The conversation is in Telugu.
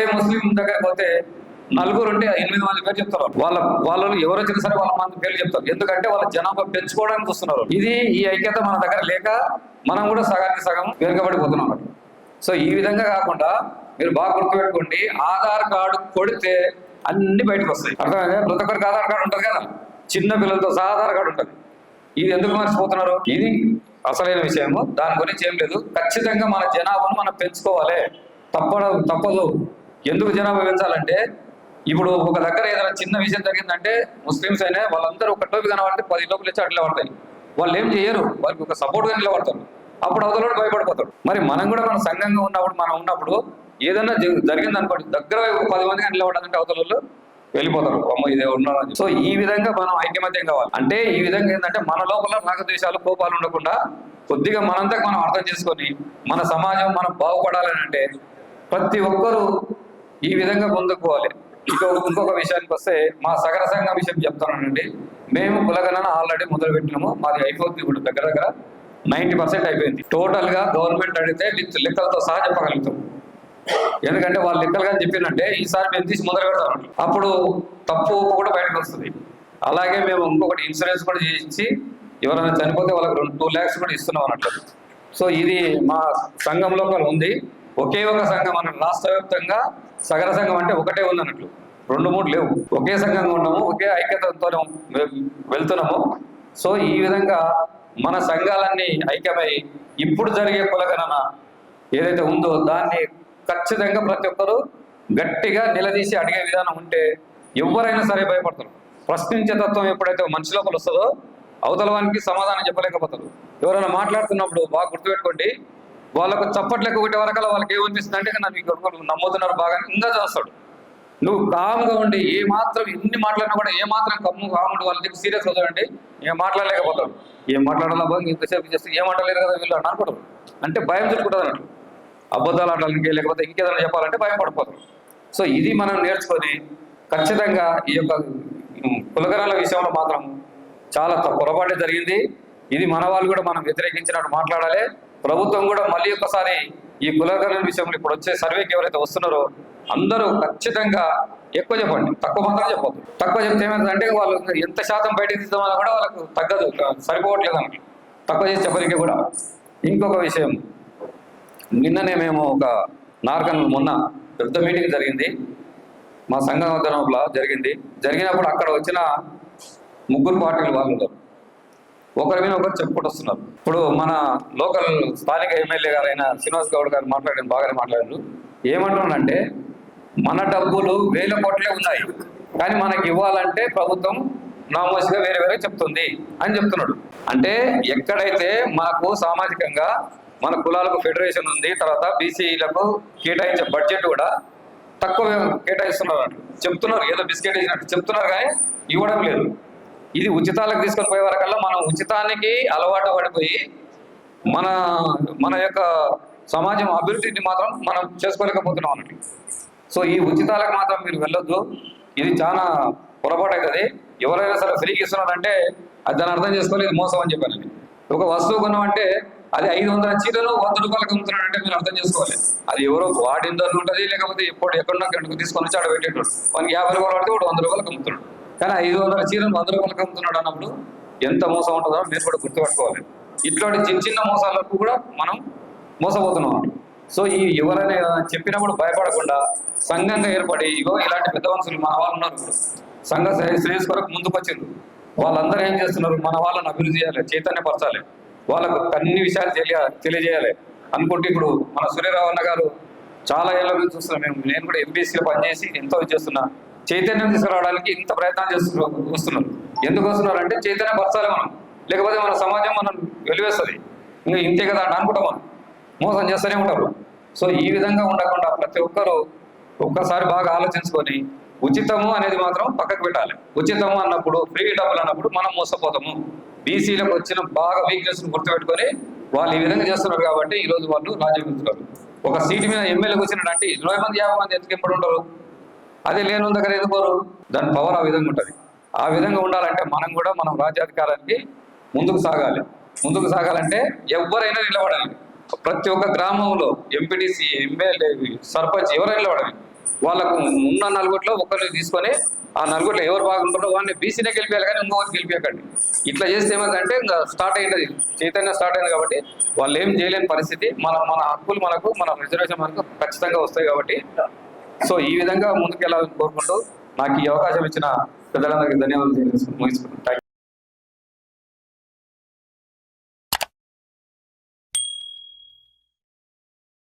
ముస్లిం దగ్గర పోతే నలుగురు ఉంటే ఎనిమిది మంది పేరు చెప్తారు. వాళ్ళ వాళ్ళు ఎవరు వచ్చినా సరే వాళ్ళ మంది పేర్లు చెప్తారు. ఎందుకంటే వాళ్ళ జనాభా పెంచుకోవడానికి చూస్తున్నారు ఇది ఈ ఐక్యత మన దగ్గర లేక మనం కూడా సగానికి సగం వెనుకబడిపోతున్నాం. సో ఈ విధంగా కాకుండా మీరు బాగా గుర్తుపెట్టుకోండి ఆధార్ కార్డు కొడితే అన్ని బయటకు వస్తాయి. అర్థమైందా? ప్రతి ఒక్కరికి ఆధార్ కార్డు ఉంటుంది కదా? చిన్న పిల్లలతో సహా ఆధార్ కార్డు ఉంటుంది. ఇది ఎందుకు మర్చిపోతున్నారు? ఇది అసలైన విషయము. దాని గురించి ఏం లేదు. ఖచ్చితంగా మన జనాభాను మనం పెంచుకోవాలి. తప్పదు తప్పదు. ఎందుకు జనాభా పెంచాలంటే ఇప్పుడు ఒక దగ్గర ఏదైనా చిన్న విషయం జరిగిందంటే ముస్లిమ్స్ అయినా వాళ్ళందరూ ఒక టోపీ కనబడితే పది లోపల వచ్చి అట్లా పడతాయి. వాళ్ళు ఏం చేయరు. వాళ్ళకి ఒక సపోర్ట్గా నిలబడతారు. అప్పుడు అవతల భయపడిపోతాడు. మరి మనం కూడా మన సంఘంగా ఉన్నప్పుడు మనం ఉన్నప్పుడు ఏదైనా జ- జరిగింది అనుకోండి దగ్గర ఒక పది మందిగా నిలబడాలంటే అవతలలో వెళ్ళిపోతారు. అమ్మ ఇదే ఉన్నారు సో ఈ విధంగా మనం ఐక్యమత్యం కావాలి. అంటే ఈ విధంగా ఏంటంటే మన లోపల రాగద్వేషాలు కోపాలు ఉండకుండా కొద్దిగా మనంతా మనం అర్థం చేసుకొని మన సమాజం మనం బాగుపడాలని అంటే ప్రతి ఒక్కరూ ఈ విధంగా ముందుకు పోవాలి ఇంకొక విషయానికి వస్తే మా సగర సంఘం విషయం చెప్తానండి. మేము కులగణన ఆల్రెడీ మొదలు పెట్టినాము మాది అయిపోతుంది ఇప్పుడు దగ్గర దగ్గర నైంటీ పర్సెంట్ అయిపోయింది. టోటల్గా గవర్నమెంట్ అడిగితే విత్ లెక్కలతో సహా చెప్పగలుగుతాం. ఎందుకంటే వాళ్ళు లెక్కలుగా చెప్పిందంటే ఈసారి మేము తీసి మొదలు పెడతాం. అప్పుడు తప్పు కూడా బయటకు వస్తుంది. అలాగే మేము ఇంకొకటి ఇన్సూరెన్స్ కూడా చేయించి ఎవరైనా చనిపోతే వాళ్ళకి రెండు టూ ల్యాక్స్ కూడా ఇస్తున్నాం అన్నట్లు సో ఇది మా సంఘంలో ఉంది. ఒకే ఒక సంఘం అన్న రాష్ట్ర వ్యాప్తంగా సగర సంఘం అంటే ఒకటే ఉంది అన్నట్లు రెండు మూడు లేవు. ఒకే సంఘంగా ఉన్నాము ఒకే ఐక్యతతో వెళ్తున్నాము. సో ఈ విధంగా మన సంఘాలన్నీ ఐక్యమై ఇప్పుడు జరిగే కులగణన ఏదైతే ఉందో దాన్ని ఖచ్చితంగా ప్రతి ఒక్కరూ గట్టిగా నిలదీసి అడిగే విధానం ఉంటే ఎవరైనా సరే భయపడతారు. ప్రశ్నించే తత్వం ఎప్పుడైతే మనిషి లోపల వస్తుందో అవతల వానికి సమాధానం చెప్పలేకపోతారు. ఎవరైనా మాట్లాడుతున్నప్పుడు బాగా గుర్తుపెట్టుకోండి వాళ్ళకు చప్పట్లెక్క ఒకటి వరకల వాళ్ళకి ఏమనిపిస్తుంది అంటే నన్ను కొడుకులు నమ్ముతున్నారు బాగా ఇంకా చేస్తాడు. నువ్వు కామ్గా ఉండి ఏ మాత్రం ఎన్ని మాట్లాడినా కూడా ఏ మాత్రం కమ్ము కాముడు వాళ్ళ దగ్గర సీరియస్ అవుతాడండి ఏం మాట్లాడలేకపోతాడు. ఏం మాట్లాడాలా బాగా ఇంతసేపు చేస్తే ఏం మాట్లాడలేరు కదా వీళ్ళు అని అనుకోవడం అంటే భయం చుట్టుకుంటుంది అన్నట్టు. అబద్ధాలు ఆడడానికి లేకపోతే ఇంకేదైనా చెప్పాలంటే భయం పడిపోతాం సో ఇది మనం నేర్చుకొని ఖచ్చితంగా ఈ యొక్క కులగరాల విషయంలో మాత్రం చాలా త- పొరపాటు జరిగింది. ఇది మన వాళ్ళు కూడా మనం వ్యతిరేకించినట్టు మాట్లాడాలి. ప్రభుత్వం కూడా మళ్ళీ ఒకసారి ఈ కులగరాల విషయంలో ఇప్పుడు వచ్చే సర్వేకి ఎవరైతే వస్తున్నారో అందరూ ఖచ్చితంగా ఎక్కువ చెప్పండి. తక్కువ మాత్రం చెప్పొద్దు. తక్కువ చెప్తే ఏమైందంటే వాళ్ళు ఎంత శాతం బయటకు తీద్దామన్నా కూడా వాళ్ళకు తగ్గదు. సరిపోవట్లేదు మనకి తక్కువ చేసి చెప్పడానికి కూడా. ఇంకొక విషయం. నిన్ననే మేము ఒక నార్కన్ మొన్న పెద్ద మీటింగ్ జరిగింది. మా సంఘం జరిగింది. జరిగినప్పుడు అక్కడ వచ్చిన ముగ్గురు పార్టీలు వాళ్ళు ఒకరి మీద ఒకరు చెప్పుకుంటూ వస్తున్నారు ఇప్పుడు మన లోకల్ స్థానిక ఎమ్మెల్యే గారైన శ్రీనివాస్ గౌడ్ గారు మాట్లాడిన బాగానే మాట్లాడారు. ఏమంటున్నాడంటే మన డబ్బులు వేల కోట్లే ఉన్నాయి. కానీ మనకి ఇవ్వాలంటే ప్రభుత్వం నామోసిగా వేరే వేరే చెప్తుంది అని చెప్తున్నాడు. అంటే ఎక్కడైతే మనకు సామాజికంగా మన కులాలకు ఫెడరేషన్ ఉంది తర్వాత బీసీలకు కేటాయించే బడ్జెట్ కూడా తక్కువ కేటాయిస్తున్నారు అన్నట్లు చెప్తున్నారు ఏదో బిస్కెట్ ఇచ్చినట్టు చెప్తున్నారు కానీ ఇవ్వడం లేదు. ఇది ఉచితాలకు తీసుకొని పోయే వరకల్లా మనం ఉచితానికి అలవాటు పడిపోయి మన మన యొక్క సమాజం అభివృద్ధిని మాత్రం మనం చేసుకోలేకపోతున్నాం అన్నట్టు. సో ఈ ఉచితాలకు మాత్రం మీరు వెళ్ళొద్దు. ఇది చాలా పొరపాటు అవుతుంది. ఎవరైనా సరే ఫ్రీకి ఇస్తున్నారంటే అది దాన్ని అర్థం చేసుకోవాలి ఇది మోసం అని చెప్పాను ఒక వస్తువు కొన్నామంటే అది ఐదు వందల చీరలు వంద రూపాయలకు అమ్ముతున్నాడు అంటే మీరు అర్థం చేసుకోవాలి. అది ఎవరో వాడిందో ఉంటుంది లేకపోతే ఎప్పుడు ఎక్కడో తీసుకొని వచ్చి ఆడ పెట్టేటోడు. వానికి యాభై రూపాయలు పడితే వాడు వంద రూపాయలకు అమ్ముతున్నాడు. కానీ ఐదు వందల చీరలు వంద రూపాయలకు అన్నప్పుడు ఎంత మోసం ఉంటుందో మీరు కూడా గుర్తుపెట్టుకోవాలి. ఇట్లాంటి చిన్న చిన్న మోసాలకు కూడా మనం మోసపోతున్నాం. సో ఈ ఎవరైనా చెప్పినప్పుడు భయపడకుండా సంఘంగా ఏర్పడి ఇగో ఇలాంటి పెద్ద మనుషులు మన వాళ్ళు ఉన్నారు సంఘ శ్రేయస్ కొరకు ముందుకు వాళ్ళందరూ ఏం చేస్తున్నారు? మన వాళ్ళని అభివృద్ధి చేయాలి చైతన్యపరచాలి. వాళ్ళకు అన్ని విషయాలు తెలియ తెలియజేయాలి. అనుకుంటే ఇప్పుడు మన సూర్యరావణ గారు చాలా ఏళ్ళ నుంచి చూస్తున్నాం. మేము నేను కూడా ఎంబీసీలో పనిచేసి ఎంతో చేస్తున్నా. చైతన్యం తీసుకురావడానికి ఇంత ప్రయత్నం చేస్తున్నారు వస్తున్నారు ఎందుకు వస్తున్నారు అంటే చైతన్యం పరచాలి మనం. లేకపోతే మన సమాజం మనం వెలివేస్తుంది. ఇంకా ఇంతే కదా అని అనుకుంటాం మనం. మోసం చేస్తూనే ఉంటారు. సో ఈ విధంగా ఉండకుండా ప్రతి ఒక్కరూ ఒక్కసారి బాగా ఆలోచించుకొని ఉచితము అనేది మాత్రం పక్కకు పెట్టాలి. ఉచితము అన్నప్పుడు ఫ్రీ డబ్బులు అన్నప్పుడు మనం మోసపోతాము. బీసీలకు వచ్చిన బాగా వీక్నెస్ గుర్తుపెట్టుకొని వాళ్ళు ఈ విధంగా చేస్తున్నారు కాబట్టి ఈ రోజు వాళ్ళు రాజ్యం ఒక సీటు మీద ఎమ్మెల్యే కూర్చున్నాడంటే ఇరవై మంది యాభై మంది ఎందుకు ఎప్పుడు ఉంటారు? అదే లేని దగ్గర ఎందుకోరు దాని పవర్ ఆ విధంగా ఉంటుంది. ఆ విధంగా ఉండాలంటే మనం కూడా మనం రాజ్యాధికారానికి ముందుకు సాగాలి. ముందుకు సాగాలంటే ఎవరైనా నిలబడాలి. ప్రతి ఒక్క గ్రామంలో ఎంపీటీసీ ఎమ్మెల్యే సర్పంచ్ ఎవరైనా నిలబడాలి. వాళ్ళకు ఉన్న నలుగురిలో ఒకరిని తీసుకొని ఆ నలుగురిలో ఎవరు బాగుంటారో వాడిని బీసీనే గెలిపేయాలి కానీ ఇంకొకరు గెలిపేయకండి. ఇట్లా చేస్తే ఏమంటే ఇంకా స్టార్ట్ అయ్యింది చైతన్య స్టార్ట్ అయింది కాబట్టి వాళ్ళు ఏం చేయలేని పరిస్థితి. మన మన హక్కులు మనకు మన రిజర్వేషన్ మనకు ఖచ్చితంగా వస్తాయి కాబట్టి సో ఈ విధంగా ముందుకెళ్ళాలని కోరుకుంటూ నాకు ఈ అవకాశం ఇచ్చిన పెద్దలందరికీ ధన్యవాదాలు తెలియజేసుకుంటూ ముగిస్తున్నాను.